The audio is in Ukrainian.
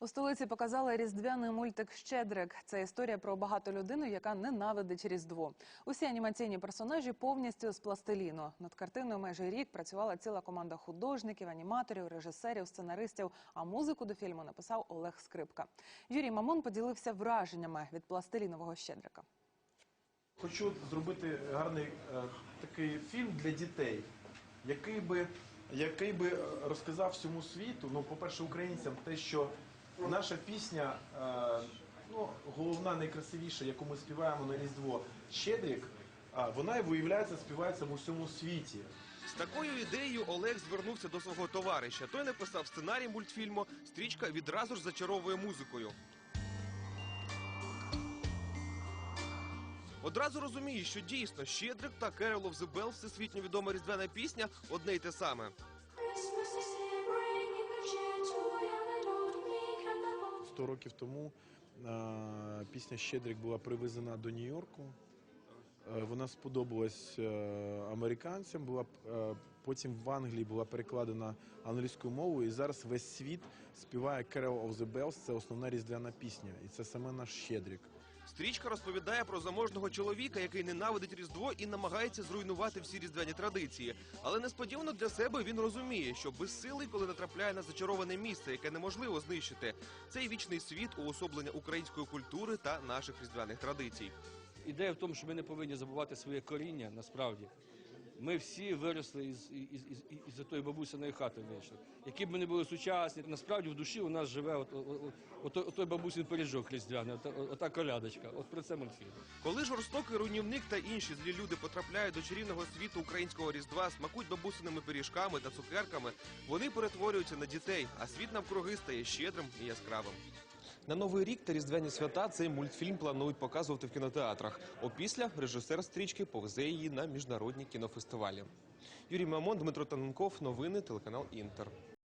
У столиці показали різдвяний мультик Щедрик. Це історія про багату людину, яка ненавидить Різдво. Усі анімаційні персонажі повністю з пластиліну. Над картиною майже рік працювала ціла команда художників, аніматорів, режисерів, сценаристів. А музику до фільму написав Олег Скрипка. Юрій Мамон поділився враженнями від пластилінового щедрика. Хочу зробити гарний е, такий фільм для дітей, який би, який би е, розказав всьому світу, ну, по-перше, українцям, те, що наша пісня, е, ну, головна, найкрасивіша, яку ми співаємо на Різдво, Щедрик, а вона виявляється, співається в усьому світі. З такою ідеєю Олег звернувся до свого товариша. Той написав сценарій мультфільму. Стрічка відразу ж зачаровує музикою. Одразу розуміє, що дійсно Щедрик та the Bell всесвітньо відома різдвяна пісня одне й те саме. 100 років тому е, пісня Щедрик була привезена до Нью-Йорку. Е, вона сподобалась е, американцям. Була потім в Англії була перекладена англійською мовою, і зараз весь світ співає «Carol of the Bells» – Це основна різдвяна пісня, і це саме наш Щедрик. Стрічка розповідає про заможного чоловіка, який ненавидить Різдво і намагається зруйнувати всі різдвяні традиції. Але несподівано для себе він розуміє, що безсилий, коли натрапляє на зачароване місце, яке неможливо знищити. Цей вічний світ уособлення української культури та наших різдвяних традицій. Ідея в тому, що ми не повинні забувати своє коріння насправді. Ми всі виросли із, із, із, із, тої бабусиної хати вийшли. Які б ми не були сучасні, насправді в душі у нас живе от, от, от, от той бабусин пиріжок різдвяний, ота, ота колядочка. От про це мультфільм. Коли жорстокий руйнівник та інші злі люди потрапляють до чарівного світу українського різдва, смакують бабусиними пиріжками та цукерками, вони перетворюються на дітей, а світ навкруги стає щедрим і яскравим. На новий рік та різдвяні свята цей мультфільм планують показувати в кінотеатрах. Опісля режисер стрічки повезе її на міжнародні кінофестивалі. Юрій Мамон, Дмитро Таненков, новини, телеканал Інтер.